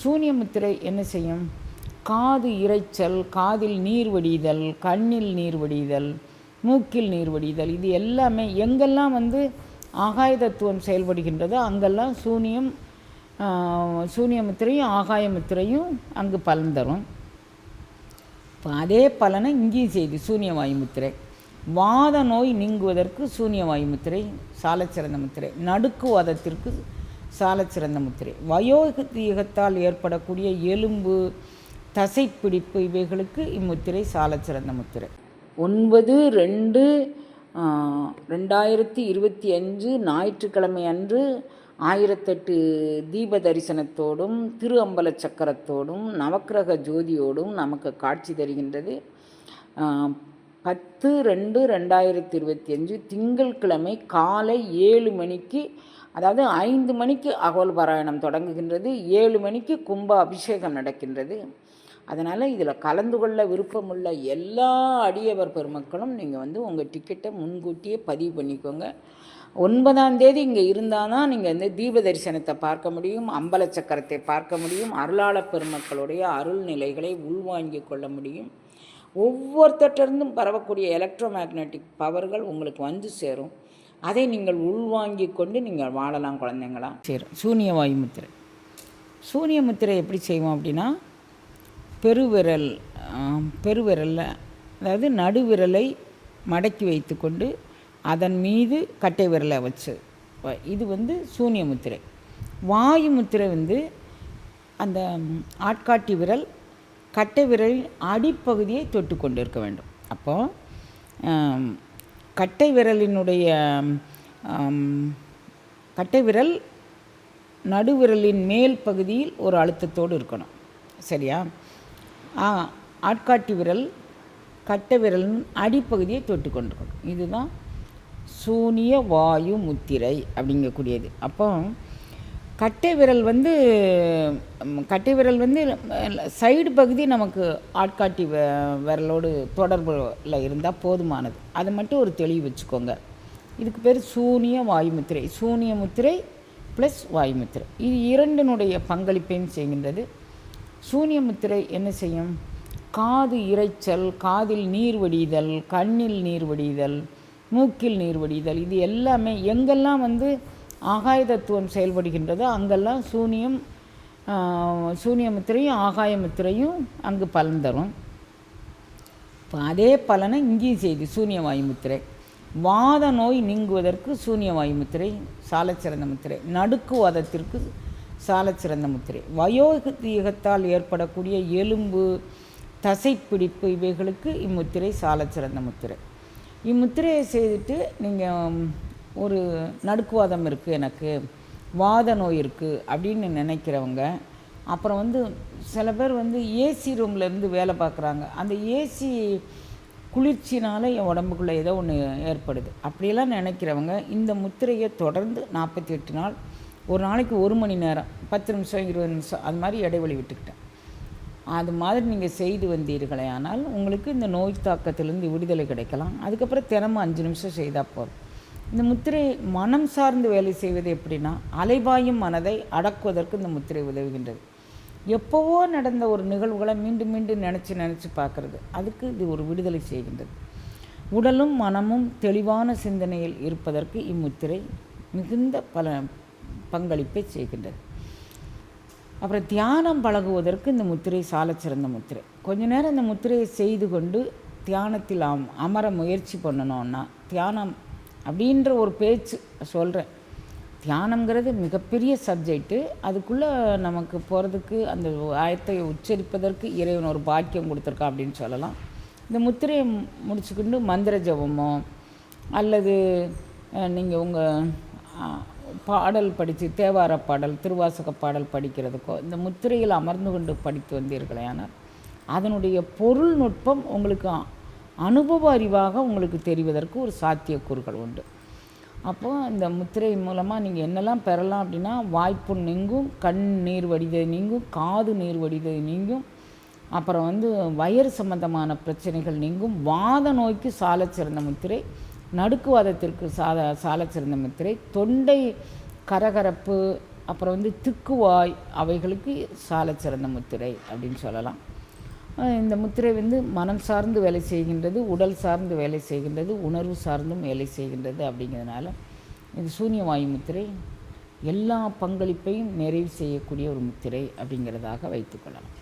சூனிய முத்திரை என்ன செய்யும்? காது இரைச்சல் காதில் நீர் வடிதல் கண்ணில் நீர் வடிதல் மூக்கில் நீர் வடிதல் இது எல்லாமே எங்கெல்லாம் வந்து ஆகாய தத்துவம் செயல்படுகின்றதோ அங்கெல்லாம் சூனியம் சூனியமுத்திரையும் ஆகாய முத்திரையும் அங்கு பலன் தரும். இப்போ அதே பலனை இங்கேயும் செய்து சூனிய வாயுமுத்திரை வாத நோய் நீங்குவதற்கு சூனிய வாயுமுத்திரை சாலச்சிறந்த முத்திரை. நடுக்குவாதத்திற்கு சாலச்சிறந்த முத்திரை. வயோதிகத்தால் ஏற்படக்கூடிய எலும்பு தசைப்பிடிப்பு இவைகளுக்கு இம்முத்திரை சாலச்சிறந்த முத்திரை. ஒன்பது ரெண்டு ரெண்டாயிரத்தி இருபத்தி அஞ்சு ஞாயிற்றுக்கிழமை அன்று ஆயிரத்தெட்டு தீப தரிசனத்தோடும் திரு அம்பல சக்கரத்தோடும் நவக்கிரக ஜோதியோடும் நமக்கு காட்சி தருகின்றது. பத்து ரெண்டு ரெண்டாயிரத்தி இருபத்தி அஞ்சு திங்கட்கிழமை காலை ஏழு மணிக்கு அதாவது ஐந்து மணிக்கு அகோல் பாராயணம் தொடங்குகின்றது ஏழு மணிக்கு கும்ப அபிஷேகம் நடக்கின்றது. அதனால் இதில் கலந்து கொள்ள விருப்பமுள்ள எல்லா அடியவர் பெருமக்களும் நீங்கள் வந்து உங்கள் டிக்கெட்டை முன்கூட்டியே பதிவு பண்ணிக்கோங்க. ஒன்பதாம் தேதி இங்கே இருந்தால் தான் நீங்கள் வந்து தீப தரிசனத்தை பார்க்க முடியும் அம்பல சக்கரத்தை பார்க்க முடியும் அருளாளப் பெருமக்களுடைய அருள் நிலைகளை உள்வாங்கிக் கொள்ள முடியும். ஒவ்வொருத்தட்டிருந்தும் பரவக்கூடிய எலக்ட்ரோ மேக்னட்டிக் பவர்கள் உங்களுக்கு வந்து சேரும். அதை நீங்கள் உள்வாங்கி கொண்டு நீங்கள் வாழலாம் குழந்தைங்களா? சரி சூனிய வாயு முத்திரை சூனிய முத்திரை எப்படி செய்வோம் அப்படின்னா பெருவிரல் பெருவிரலில் அதாவது நடுவிரலை மடக்கி வைத்துக்கொண்டு அதன் மீது கட்டை விரலை வச்சு இது வந்து சூனிய முத்திரை. வாயு முத்திரை வந்து அந்த ஆட்காட்டி விரல் கட்டை விரலின் அடிப்பகுதியை தொட்டு கொண்டு இருக்க வேண்டும் அப்போது கட்டை விரலினுடைய கட்டை விரல் நடுவிரலின் மேல் பகுதியில் ஒரு அழுத்தத்தோடு இருக்கணும். சரியா? ஆ, ஆட்காட்டி விரல் கட்டை விரலின் அடிப்பகுதியை தொட்டு கொண்டிருக்கணும். இதுதான் சூனிய வாயு முத்திரை அப்படிங்கக்கூடியது. அப்போ கட்டை விரல் வந்து கட்டை விரல் வந்து சைடு பகுதி நமக்கு ஆட்காட்டி வ- விரலோடு தொடர்பில் இருந்தால் போதுமானது. அதை மட்டும் ஒரு தெளிவு வச்சுக்கோங்க. இதுக்கு பேர் சூனிய வாயுமுத்திரை. சூனிய முத்திரை ப்ளஸ் வாயுமுத்திரை. இது இரண்டினுடைய பங்களிப்பையும் செய்கின்றது. சூனிய முத்திரை என்ன செய்யும்? காது இரைச்சல் காதில் நீர் வடிதல் கண்ணில் நீர் வடிதல் மூக்கில் நீர் வடிதல் இது எல்லாமே எங்கெல்லாம் வந்து ஆகாய தத்துவம் அங்கெல்லாம் சூனியம் சூனியமுத்திரையும் சூனிய முத்திரையும் ஆகாய முத்திரையும் அங்கு பலன் தரும். இப்போ அதே பலனை இங்கேயும் செய்து சூனிய முத்திரை. வாத நோய் நீங்குவதற்கு சூனிய வாயு முத்திரை சாலச்சிறந்த முத்திரை. நடுக்குவாதத்திற்கு சாலச்சிறந்த முத்திரை. வயோதிகத்தால் ஏற்படக்கூடிய எலும்பு தசைப்பிடிப்பு இவைகளுக்கு இம்முத்திரை சாலச்சிறந்த முத்திரை. இம்முத்திரையை செய்துட்டு நீங்கள் ஒரு நடுக்குவாதம் இருக்குது எனக்கு வாத நோய் இருக்குது அப்படின்னு நினைக்கிறவங்க. அப்புறம் வந்து சில பேர் வந்து ஏசி ரூம்லேருந்து வேலை பார்க்குறாங்க. அந்த ஏசி குளிர்ச்சினால் என் உடம்புக்குள்ளே ஏதோ ஒன்று ஏற்படுது. அப்படியெல்லாம் நினைக்கிறவங்க இந்த முத்திரையை தொடர்ந்து நாற்பத்தி எட்டு நாள் ஒரு நாளைக்கு ஒரு மணி நேரம் பத்து நிமிஷம் இருபது நிமிஷம் அது மாதிரி இடைவெளி விட்டுக்கிட்டேன். அது மாதிரி நீங்கள் செய்து வந்தீர்களே ஆனால் உங்களுக்கு இந்த நோய் தாக்கத்திலேருந்து விடுதலை கிடைக்கலாம். அதுக்கப்புறம் தினமும் அஞ்சு நிமிஷம் செய்தால் போதும். இந்த முத்திரை மனம் சார்ந்து வேலை செய்வது எப்படின்னா அலைபாயும் மனதை அடக்குவதற்கு இந்த முத்திரை உதவுகின்றது. எப்போவோ நடந்த ஒரு நிகழ்வுகளை மீண்டும் மீண்டும் நினச்சி நினச்சி பார்க்குறது. அதுக்கு இது ஒரு விடுதலை செய்கின்றது. உடலும் மனமும் தெளிவான சிந்தனையில் இருப்பதற்கு இம்முத்திரை மிகுந்த பல பங்களிப்பை செய்கின்றது. அப்புறம் தியானம் பழகுவதற்கு இந்த முத்திரை சாலச்சிறந்த முத்திரை. கொஞ்ச நேரம் இந்த முத்திரையை செய்து கொண்டு தியானத்தில் அம் அமர முயற்சி பண்ணணும்னா தியானம் அப்படின்ற ஒரு பேச்சு சொல்கிறேன் தியானங்கிறது மிகப்பெரிய சப்ஜெக்ட்டு அதுக்குள்ளே நமக்கு போகிறதுக்கு அந்த ஆயத்தை உச்சரிப்பதற்கு இறைவன் ஒரு பாக்கியம் கொடுத்துருக்கா அப்படின்னு சொல்லலாம். இந்த முத்திரையை முடிச்சுக்கிண்டு மந்திர ஜபமோ அல்லது நீங்கள் உங்கள் பாடல் படித்து தேவார பாடல் திருவாசக பாடல் படிக்கிறதுக்கோ இந்த முத்திரையில் அமர்ந்து கொண்டு படித்து வந்தீர்களேயானால் அதனுடைய பொருள் நுட்பம் உங்களுக்கு அனுபவ அறிவாக உங்களுக்கு தெரிவதற்கு ஒரு சாத்தியக்கூறுகள் உண்டு. அப்போது இந்த முத்திரை மூலமாக நீங்கள் என்னெல்லாம் பெறலாம் அப்படின்னா வாய்ப்பு நீங்கும் கண் நீர் வடிதை நீங்கும் காது நீர் வடிதை நீங்கும் அப்புறம் வந்து வயிறு சம்பந்தமான பிரச்சனைகள் நீங்கும் வாத நோய்க்கு சாலச்சிறந்த முத்திரை நடுக்குவாதத்திற்கு சாத சாலச்சிறந்த முத்திரை தொண்டை கரகரப்பு அப்புறம் வந்து திக்குவாய் அவைகளுக்கு சாலச்சிறந்த சிறந்த முத்திரை அப்படின்னு சொல்லலாம். இந்த முத்திரை வந்து மனம் சார்ந்து வேலை செய்கின்றது உடல் சார்ந்து வேலை செய்கின்றது உணர்வு சார்ந்தும் வேலை செய்கின்றது அப்படிங்கிறதுனால இது சூன்யவாயு முத்திரை. எல்லா பங்களிப்பையும் நிறைவு செய்யக்கூடிய ஒரு முத்திரை அப்படிங்கிறதாக வைத்துக்கொள்ளலாம்